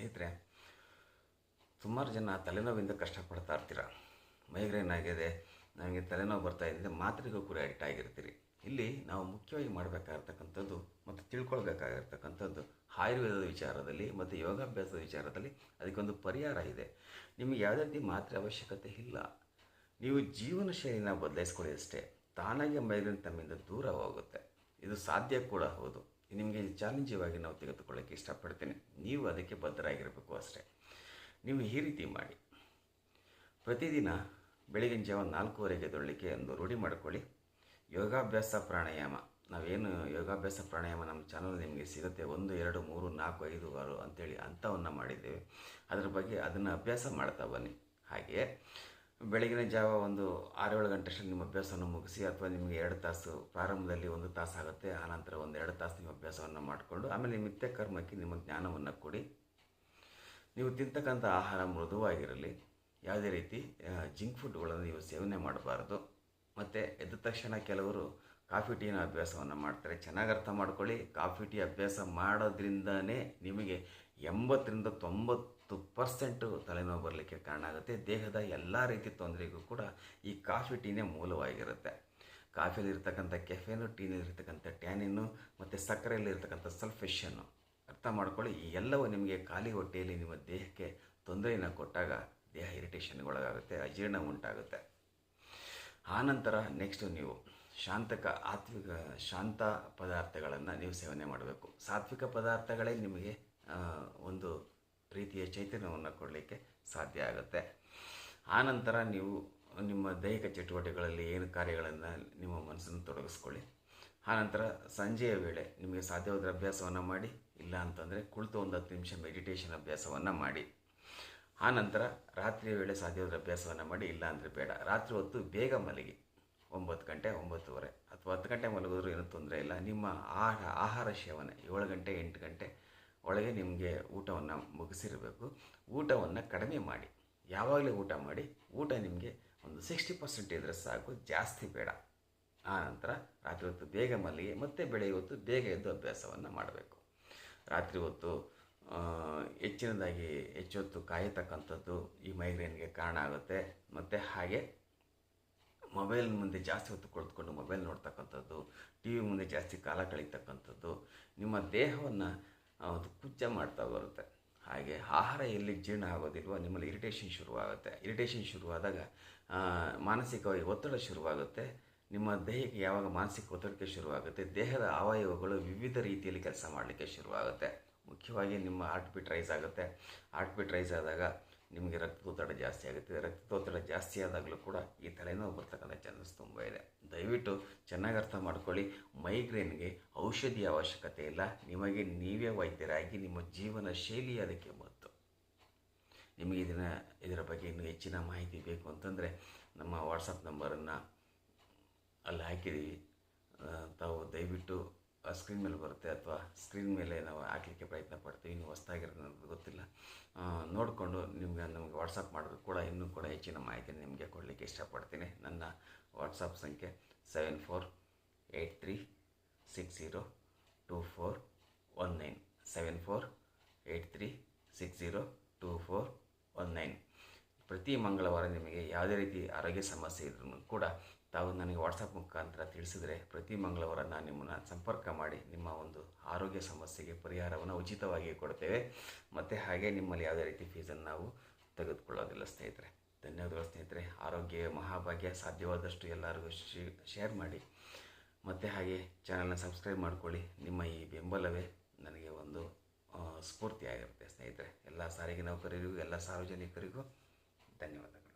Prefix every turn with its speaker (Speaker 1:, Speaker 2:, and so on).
Speaker 1: ಸ್ನೇಹಿತರೆ, ಸುಮಾರು ಜನ ತಲೆನೋವಿಂದ ಕಷ್ಟಪಡ್ತಾ ಇರ್ತೀರ? ಮೈಗ್ರೇನ್ ಆಗಿದೆ, ನನಗೆ ತಲೆನೋವು ಬರ್ತಾ ಇದೆ ಮಾತ್ರೆಗೂ ಕೂಡ ಅಡಿಕ್ಟ್ ಆಗಿರ್ತೀರಿ. ಇಲ್ಲಿ ನಾವು ಮುಖ್ಯವಾಗಿ ಮಾಡಬೇಕಾಗಿರ್ತಕ್ಕಂಥದ್ದು ಮತ್ತು ತಿಳ್ಕೊಳ್ಬೇಕಾಗಿರ್ತಕ್ಕಂಥದ್ದು ಆಯುರ್ವೇದದ ವಿಚಾರದಲ್ಲಿ ಮತ್ತು ಯೋಗಾಭ್ಯಾಸದ ವಿಚಾರದಲ್ಲಿ ಅದಕ್ಕೊಂದು ಪರಿಹಾರ ಇದೆ. ನಿಮಗೆ ಯಾವುದೇ ರೀತಿ ಮಾತ್ರೆ ಅವಶ್ಯಕತೆ ಇಲ್ಲ. ನೀವು ಜೀವನ ಶೈಲಿನ ಬದಲಾಯಿಸ್ಕೊಳ್ಳಿ ಅಷ್ಟೇ. ತಾನಾಗೆ ಮೈಗ್ರೇನ್ ತಮ್ಮಿಂದ ದೂರ ಹೋಗುತ್ತೆ. ಇದು ಸಾಧ್ಯ ಕೂಡ ಹೌದು. ನಿಮಗೆ ಚಾಲೆಂಜಿವಾಗಿ ನಾವು ತೆಗೆದುಕೊಳ್ಳೋಕ್ಕೆ ಇಷ್ಟಪಡ್ತೇನೆ. ನೀವು ಅದಕ್ಕೆ ಬದ್ಧರಾಗಿರಬೇಕು ಅಷ್ಟೇ. ನೀವು ಈ ರೀತಿ ಮಾಡಿ. ಪ್ರತಿದಿನ ಬೆಳಗಿನ ಜಾವ ನಾಲ್ಕೂವರೆಗೆ ಎದ್ದೇಳಲಿಕ್ಕೆ ಒಂದು ರೂಢಿ ಮಾಡ್ಕೊಳ್ಳಿ. ಯೋಗಾಭ್ಯಾಸ ಪ್ರಾಣಾಯಾಮ. ನಾವೇನು ಯೋಗಾಭ್ಯಾಸ ಪ್ರಾಣಾಯಾಮ ನಮ್ಮ ಚಾನಲ್ ನಿಮಗೆ ಸಿಗುತ್ತೆ. ಒಂದು, ಎರಡು, ಮೂರು, ನಾಲ್ಕು, ಐದು, ಆರು ಅಂತೇಳಿ ಅಂಥವನ್ನು ಮಾಡಿದ್ದೇವೆ. ಅದರ ಬಗ್ಗೆ ಅದನ್ನು ಅಭ್ಯಾಸ ಮಾಡ್ತಾ ಬನ್ನಿ. ಹಾಗೆಯೇ ಬೆಳಗಿನ ಜಾವ ಒಂದು ಆರೇಳು ಗಂಟೆಷ್ಟು ನಿಮ್ಮ ಅಭ್ಯಾಸವನ್ನು ಮುಗಿಸಿ ಅಥವಾ ನಿಮಗೆ ಎರಡು ತಾಸು ಪ್ರಾರಂಭದಲ್ಲಿ ಒಂದು ತಾಸು ಆಗುತ್ತೆ ಆನಂತರ ಒಂದು ಎರಡು ತಾಸು ನಿಮ್ಮ ಅಭ್ಯಾಸವನ್ನು ಮಾಡಿಕೊಂಡು ಆಮೇಲೆ ನಿತ್ಯ ಕರ್ಮಕ್ಕೆ ನಿಮ್ಮ ಜ್ಞಾನವನ್ನು ಕೊಡಿ. ನೀವು ತಿಂತಕ್ಕಂಥ ಆಹಾರ ಮೃದುವಾಗಿರಲಿ. ಯಾವುದೇ ರೀತಿ ಜಿಂಕ್ ಫುಡ್ಗಳನ್ನು ನೀವು ಸೇವನೆ ಮಾಡಬಾರ್ದು. ಮತ್ತು ಎದ್ದ ತಕ್ಷಣ ಕೆಲವರು ಕಾಫಿ ಟೀನ ಅಭ್ಯಾಸವನ್ನು ಮಾಡ್ತಾರೆ. ಚೆನ್ನಾಗಿ ಅರ್ಥ ಮಾಡ್ಕೊಳ್ಳಿ. ಕಾಫಿ ಟೀ ಅಭ್ಯಾಸ ಮಾಡೋದ್ರಿಂದನೇ ನಿಮಗೆ ಎಂಬತ್ತರಿಂದ ತೊಂಬತ್ತು ಪರ್ಸೆಂಟು ತಲೆನೋವು ಬರಲಿಕ್ಕೆ ಕಾರಣ ಆಗುತ್ತೆ. ದೇಹದ ಎಲ್ಲ ರೀತಿ ತೊಂದರೆಗೂ ಕೂಡ ಈ ಕಾಫಿ ಟೀನೇ ಮೂಲವಾಗಿರುತ್ತೆ. ಕಾಫಿಯಲ್ಲಿರ್ತಕ್ಕಂಥ ಕೆಫೆನು, ಟೀನಲ್ಲಿರ್ತಕ್ಕಂಥ ಟ್ಯಾನಿನ್ನು, ಮತ್ತು ಸಕ್ಕರೆಯಲ್ಲಿರ್ತಕ್ಕಂಥ ಸಲ್ಫೇಷನ್ನು ಅರ್ಥ ಮಾಡ್ಕೊಳ್ಳಿ. ಈ ಎಲ್ಲವೂ ನಿಮಗೆ ಖಾಲಿ ಹೊಟ್ಟೆಯಲ್ಲಿ ನಿಮ್ಮ ದೇಹಕ್ಕೆ ತೊಂದರೆಯನ್ನು ಕೊಟ್ಟಾಗ ದೇಹ ಇರಿಟೇಷನ್ಗೆ ಒಳಗಾಗುತ್ತೆ, ಅಜೀರ್ಣ ಉಂಟಾಗುತ್ತೆ. ಆನಂತರ ನೆಕ್ಸ್ಟು ನೀವು ಶಾಂತಕ ಆತ್ವಿಕ ಶಾಂತ ಪದಾರ್ಥಗಳನ್ನು ನೀವು ಸೇವನೆ ಮಾಡಬೇಕು. ಸಾತ್ವಿಕ ಪದಾರ್ಥಗಳೇ ನಿಮಗೆ ಒಂದು ರೀತಿಯ ಚೈತನ್ಯವನ್ನು ಕೊಡಲಿಕ್ಕೆ ಸಾಧ್ಯ ಆಗುತ್ತೆ. ಆನಂತರ ನೀವು ನಿಮ್ಮ ದೈಹಿಕ ಚಟುವಟಿಕೆಗಳಲ್ಲಿ ಏನು ಕಾರ್ಯಗಳನ್ನು ನಿಮ್ಮ ಮನಸ್ಸನ್ನು ತೊಡಗಿಸ್ಕೊಳ್ಳಿ. ಆನಂತರ ಸಂಜೆಯ ವೇಳೆ ನಿಮಗೆ ಸಾಧ್ಯವಾದ ಅಭ್ಯಾಸವನ್ನು ಮಾಡಿ, ಇಲ್ಲ ಅಂತಂದರೆ ಕುಳಿತು ಒಂದು ಹತ್ತು ನಿಮಿಷ ಮೆಡಿಟೇಷನ್ ಅಭ್ಯಾಸವನ್ನು ಮಾಡಿ. ಆನಂತರ ರಾತ್ರಿಯ ವೇಳೆ ಸಾಧ್ಯವಾದ ಅಭ್ಯಾಸವನ್ನು ಮಾಡಿ, ಇಲ್ಲ ಅಂದರೆ ಬೇಡ. ರಾತ್ರಿ ಹೊತ್ತು ಬೇಗ ಮಲಗಿ. ಒಂಬತ್ತು ಗಂಟೆ ಒಂಬತ್ತುವರೆ ಅಥವಾ ಹತ್ತು ಗಂಟೆ ಮಲಗಿದ್ರೂ ಏನೂ ತೊಂದರೆ ಇಲ್ಲ. ನಿಮ್ಮ ಆಹಾರ ಆಹಾರ ಸೇವನೆ ಏಳು ಗಂಟೆ, ಎಂಟು ಗಂಟೆ ಒಳಗೆ ನಿಮಗೆ ಊಟವನ್ನು ಮುಗಿಸಿರಬೇಕು. ಊಟವನ್ನು ಕಡಿಮೆ ಮಾಡಿ. ಯಾವಾಗಲೇ ಊಟ ಮಾಡಿ. ಊಟ ನಿಮಗೆ ಒಂದು ಸಿಕ್ಸ್ಟಿ ಪರ್ಸೆಂಟ್ ಇದ್ದರೆ ಸಾಕು, ಜಾಸ್ತಿ ಬೇಡ. ಆನಂತರ ರಾತ್ರಿ ಹೊತ್ತು ಬೇಗ ಮಲಗಿ ಮತ್ತು ಬೆಳಗ್ಗೆ ಹೊತ್ತು ಬೇಗ ಎದ್ದು ಅಭ್ಯಾಸವನ್ನು ಮಾಡಬೇಕು. ರಾತ್ರಿ ಹೊತ್ತು ಹೆಚ್ಚಿನದಾಗಿ ಹೆಚ್ಚು ಹೊತ್ತು ಕಾಯತಕ್ಕಂಥದ್ದು ಈ ಮೈಗ್ರೇನ್ಗೆ ಕಾರಣ ಆಗುತ್ತೆ. ಮತ್ತು ಹಾಗೆ ಮೊಬೈಲ್ ಮುಂದೆ ಜಾಸ್ತಿ ಹೊತ್ತು ಕುಳಿತುಕೊಂಡು ಮೊಬೈಲ್ ನೋಡ್ತಕ್ಕಂಥದ್ದು ಟಿ ವಿ ಮುಂದೆ ಜಾಸ್ತಿ ಕಾಲ ಕಳೀತಕ್ಕಂಥದ್ದು ನಿಮ್ಮ ದೇಹವನ್ನು ಅದು ಕುಚ್ಚ ಮಾಡ್ತಾ ಬರುತ್ತೆ. ಹಾಗೆ ಆಹಾರ ಎಲ್ಲಿ ಜೀರ್ಣ ಆಗೋದಿಲ್ವೋ ನಿಮ್ಮಲ್ಲಿ ಇರಿಟೇಷನ್ ಶುರುವಾಗುತ್ತೆ. ಇರಿಟೇಷನ್ ಶುರುವಾದಾಗ ಮಾನಸಿಕವಾಗಿ ಒತ್ತಡ ಶುರುವಾಗುತ್ತೆ. ನಿಮ್ಮ ದೇಹಕ್ಕೆ ಯಾವಾಗ ಮಾನಸಿಕ ಒತ್ತಡಕ್ಕೆ ಶುರುವಾಗುತ್ತೆ, ದೇಹದ ಅವಯವಗಳು ವಿವಿಧ ರೀತಿಯಲ್ಲಿ ಕೆಲಸ ಮಾಡಲಿಕ್ಕೆ ಶುರುವಾಗುತ್ತೆ. ಮುಖ್ಯವಾಗಿ ನಿಮ್ಮ ಹಾರ್ಟ್ ಬೀಟ್ ರೈಸ್ ಆಗುತ್ತೆ. ಹಾರ್ಟ್ ಬೀಟ್ ರೈಸ್ ಆದಾಗ ನಿಮಗೆ ರಕ್ತದೊತ್ತಡ ಜಾಸ್ತಿ ಆಗುತ್ತೆ. ರಕ್ತದೊತ್ತಡ ಜಾಸ್ತಿ ಆದಾಗಲೂ ಕೂಡ ಈ ತಲೆನೋವು ಬರ್ತಕ್ಕಂಥ ಚಾನ್ಸಸ್ ತುಂಬ ಇದೆ. ದಯವಿಟ್ಟು ಚೆನ್ನಾಗಿ ಅರ್ಥ ಮಾಡ್ಕೊಳ್ಳಿ. ಮೈಗ್ರೇನ್ಗೆ ಔಷಧಿಯ ಅವಶ್ಯಕತೆ ಇಲ್ಲ. ನಿಮಗೆ ನೀವೇ ವೈದ್ಯರಾಗಿ ನಿಮ್ಮ ಜೀವನ ಶೈಲಿ ಅದಕ್ಕೆ ಮತ್ತು ನಿಮಗೆ ಇದನ್ನು, ಇದರ ಬಗ್ಗೆ ಇನ್ನೂ ಹೆಚ್ಚಿನ ಮಾಹಿತಿ ಬೇಕು ಅಂತಂದರೆ ನಮ್ಮ ವಾಟ್ಸಪ್ ನಂಬರನ್ನು ಅಲ್ಲಿ ಹಾಕಿದ್ದೀವಿ. ತಾವು ದಯವಿಟ್ಟು ಸ್ಕ್ರೀನ್ ಮೇಲೆ ಬರುತ್ತೆ ಅಥವಾ ಸ್ಕ್ರೀನ್ ಮೇಲೆ ನಾವು ಹಾಕಲಿಕ್ಕೆ ಪ್ರಯತ್ನ ಪಡ್ತೀವಿ ನೀವು ಹೊಸ್ದಾಗಿರೋದು ನನಗೆ ಗೊತ್ತಿಲ್ಲ. ನೋಡಿಕೊಂಡು ನಿಮ್ಗೆ, ನಮಗೆ ವಾಟ್ಸಪ್ ಮಾಡಿದ್ರು ಕೂಡ ಇನ್ನೂ ಕೂಡ ಹೆಚ್ಚಿನ ಮಾಹಿತಿ ನಿಮಗೆ ಕೊಡಲಿಕ್ಕೆ ಇಷ್ಟಪಡ್ತೀನಿ. ನನ್ನ ವಾಟ್ಸಪ್ ಸಂಖ್ಯೆ seven four eight three six zero two four one nine seven four eight three six zero two four one nine ಪ್ರತಿ ಮಂಗಳವಾರ ನಿಮಗೆ ಯಾವುದೇ ರೀತಿ ಆರೋಗ್ಯ ಸಮಸ್ಯೆ ಇದ್ರೂ ಕೂಡ ತಾವು ನನಗೆ ವಾಟ್ಸಪ್ ಮುಖಾಂತರ ತಿಳಿಸಿದರೆ ಪ್ರತಿ ಮಂಗಳವಾರ ನಾನು ನಿಮ್ಮನ್ನು ಸಂಪರ್ಕ ಮಾಡಿ ನಿಮ್ಮ ಒಂದು ಆರೋಗ್ಯ ಸಮಸ್ಯೆಗೆ ಪರಿಹಾರವನ್ನು ಉಚಿತವಾಗಿ ಕೊಡ್ತೇವೆ. ಮತ್ತು ಹಾಗೆ ನಿಮ್ಮಲ್ಲಿ ಯಾವುದೇ ರೀತಿ ಫೀಸನ್ನು ನಾವು ತೆಗೆದುಕೊಳ್ಳೋದಿಲ್ಲ ಸ್ನೇಹಿತರೆ. ಧನ್ಯವಾದಗಳು ಸ್ನೇಹಿತರೆ. ಆರೋಗ್ಯ, ಮಹಾಭಾಗ್ಯ ಸಾಧ್ಯವಾದಷ್ಟು ಎಲ್ಲರಿಗೂ ಶೇರ್ ಮಾಡಿ. ಮತ್ತು ಹಾಗೆ ಚಾನಲ್ನ ಸಬ್ಸ್ಕ್ರೈಬ್ ಮಾಡಿಕೊಳ್ಳಿ. ನಿಮ್ಮ ಈ ಬೆಂಬಲವೇ ನನಗೆ ಒಂದು ಸ್ಫೂರ್ತಿಯಾಗಿರುತ್ತೆ ಸ್ನೇಹಿತರೆ. ಎಲ್ಲ ಸಾರಿಗೆ ನೌಕರರಿಗೂ, ಎಲ್ಲ ಸಾರ್ವಜನಿಕರಿಗೂ ಧನ್ಯವಾದಗಳು